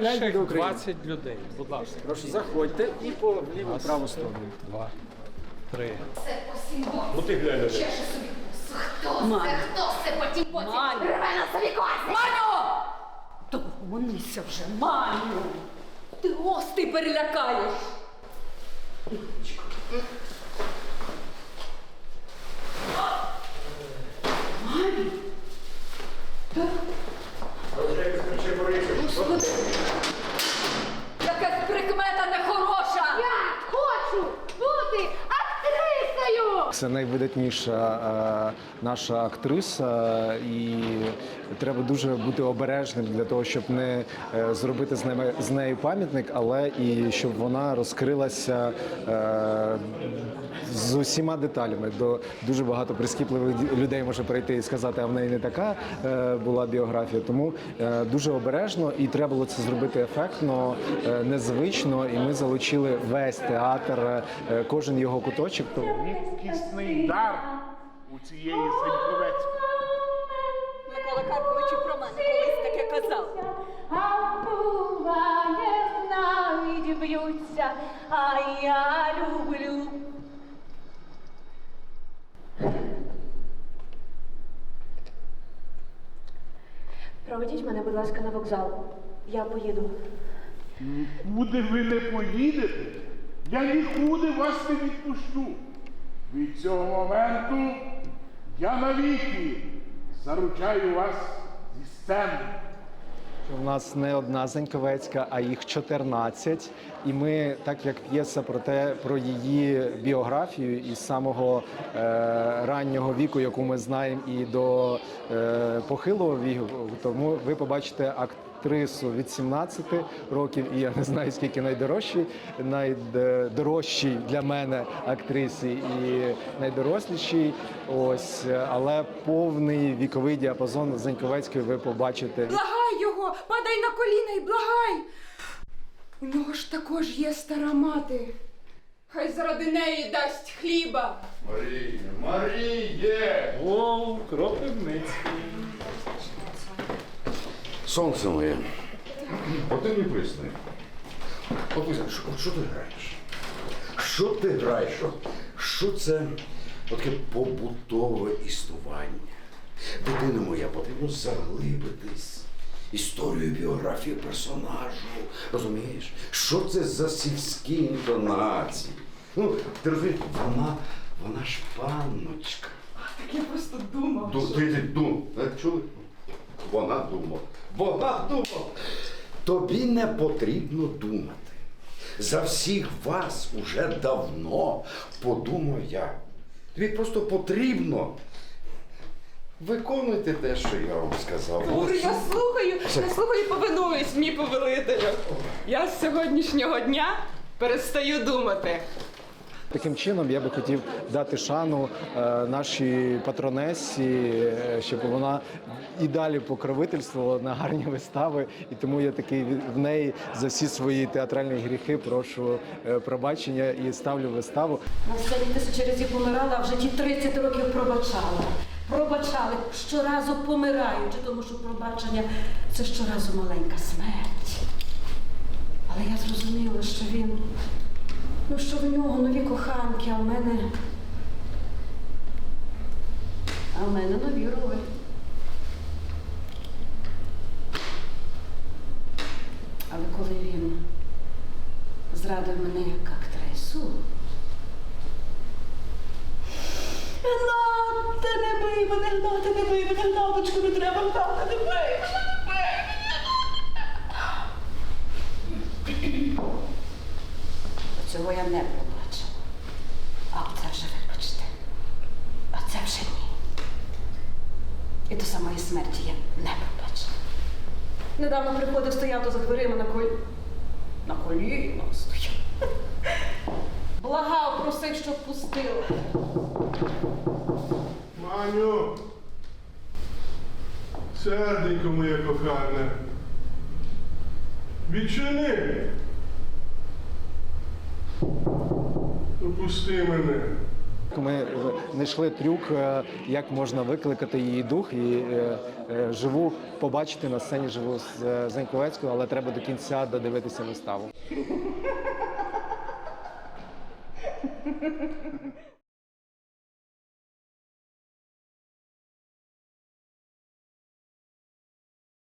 Перших 20 людей, будь ласка. Прошу, заходьте і по ліву праву сторону. Два, три. Це посім Ну ти глянь. на Чеше собі. Хто це? Хто це потім потім? Маню. Рве на собі. Маню! То гомонися вже, Маню! Ти гостей перелякаєш! Господи! Це найвидатніша е, наша актриса, і треба дуже бути обережним для того, щоб не е, зробити з нею, з нею пам'ятник, але і щоб вона розкрилася е, з усіма деталями. До дуже багато прискіпливих людей може прийти і сказати, а в неї не така була біографія. Тому дуже обережно і треба було це зробити ефектно, незвично. І ми залучили весь театр, кожен його куточок. Рідкісний дар у цієї Сеньковецької. Микола Карпович і про мене колись таке казав. А буває, навіть б'ються, а я люблю. Проведіть мене, будь ласка, на вокзал. Я поїду. Куди ви не поїдете, я нікуди вас не відпущу. Від цього моменту я навіки заручаю вас зі сцени. У нас не одна Заньковецька, а їх 14. І ми, так як п'єса про те, про її біографію із самого е, раннього віку, яку ми знаємо, і до е, похилого віку, тому ви побачите актрису від 17 років, і я не знаю скільки найдорожчі, найдорожчій для мене актрисі і найдорослішій. Ось, але повний віковий діапазон Заньковецької ви побачите. Його, падай на коліна і благай. У нього ж також є стара мати. Хай заради неї дасть хліба. Маріє, Маріє! О, Кропивницький. Сонце моє. От ти мені присни. От що, от що ти граєш? Що ти граєш? Що, що це таке побутове існування? Дитина моя, потрібно заглибитись. Історію, біографію персонажу. Розумієш? Що це за сільські інтонації? Ну, ти розумієш, вона, вона ж панночка. Так я просто думав. Ду, ти, ти дум. Е, Чули? Вона думала. Вона думала. Тобі не потрібно думати. За всіх вас уже давно подумав я. Тобі просто потрібно. Виконуйте те, що я вам сказав. Добре, я слухаю, я слухаю і повинуюсь, мій повелителю. Я з сьогоднішнього дня перестаю думати. Таким чином я би хотів дати шану е, нашій патронесі, е, щоб вона і далі покровительствувала на гарні вистави. І тому я такий в неї за всі свої театральні гріхи прошу е, пробачення і ставлю виставу. На сцені тисячі разів помирала, а в житті 30 років пробачала. Пробачали щоразу помираючи, тому що пробачення це щоразу маленька смерть. Але я зрозуміла, що він, ну що в нього нові коханки, а в мене. А в мене нові ролі. Але коли він зрадив мене як актрису. Гната, не бий мене, гната, не бий мене, гнаточку не треба, гната, не бий мене, не бий. Цього я не пробачила. А оце вже вибачте. А це вже ні. І до самої смерті я не пробачила. Недавно приходив, стояв то за дверима на колі. На коліна стояв. Благав, просив, щоб пустили. Маню! Серденько моє кохане. Відчини. Допусти мене. Ми знайшли трюк, е, як можна викликати її дух і е, е, живу побачити на сцені живу з Заньковецькою, але треба до кінця додивитися виставу.